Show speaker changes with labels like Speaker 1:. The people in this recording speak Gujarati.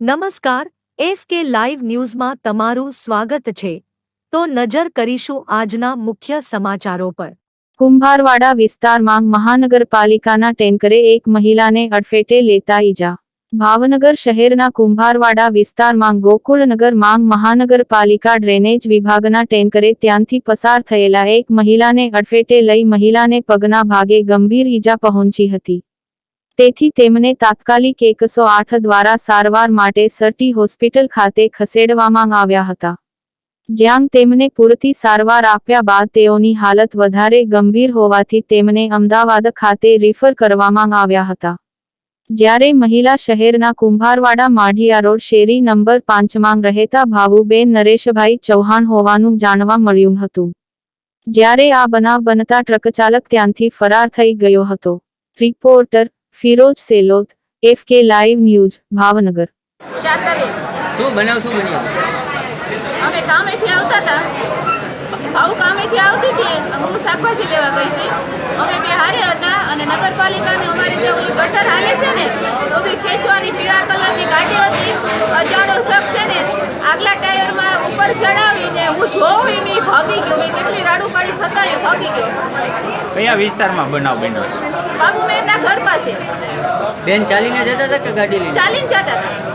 Speaker 1: નમસ્કાર, એફ કે લાઈવ ન્યૂઝમાં તમારું સ્વાગત છે. તો નજર કરીશું આજના મુખ્ય સમાચારો પર.
Speaker 2: કુંભારવાડા વિસ્તારમાં મહાનગરપાલિકાના ટેન્કરે એક મહિલાને અડફેટે લેતા ઈજા. ભાવનગર શહેરના કુંભારવાડા વિસ્તારમાં ગોકુળનગર માંગ મહાનગરપાલિકા ડ્રેનેજ વિભાગના ટેન્કરે ત્યાંથી પસાર થયેલા એક મહિલાને અડફેટે લઈ મહિલાને પગના ભાગે ગંભીર ઈજા પહોંચી હતી. તેથી તેમને તાત્કાલિક એકસો આઠ દ્વારા સારવાર માટે સરટી હોસ્પિટલ ખાતે ખસેડવામાં આવ્યા હતા. જ્યાં તેમને પૂરતી સારવાર આપ્યા બાદ તેઓની હાલત વધારે ગંભીર હોવાથી તેમને અમદાવાદ ખાતે રિફર કરવામાં આવ્યા હતા. જ્યારે મહિલા શહેરના કુંભારવાડા માઢિયા રોડ શેરી નંબર પાંચમાં રહેતા ભાવુબેન નરેશભાઈ ચૌહાણ હોવાનું જાણવા મળ્યું હતું. જ્યારે આ બનાવ બનતા ટ્રકચાલક ત્યાંથી ફરાર થઈ ગયો હતો. Reporter Firoz Selot F K live news Bhavnagar.
Speaker 3: શું બનાવ શું બન્યું?
Speaker 4: અમે કામેથી આવતા હતા. ભાવ કામેથી આવતી હતી અને હું શાકભાજી લેવા ગઈ હતી. અમે બે હારે હતા અને નગરપાલિકાને અમારી જે ઓલી ગટર હાલે છે ને તો બી ખેંચવાની પીળા કલરની ગાડી હતી. અજાણો શખ્સ છે ને આગલા ટાયરમાં ઉપર ચડાવીને હું જોઉં એમ ઈ ભાગી ગયો મેં કેટલી રાડું પાડી છતાં એ ભાગી ગયો
Speaker 3: કયા વિસ્તારમાં બનાવ બન્યો છે?
Speaker 4: બાબુ મેરના ઘર પાસે.
Speaker 3: બેન ચાલીને જતા હતા કે ગાડી લઈને?
Speaker 4: ચાલીને જતા હતા.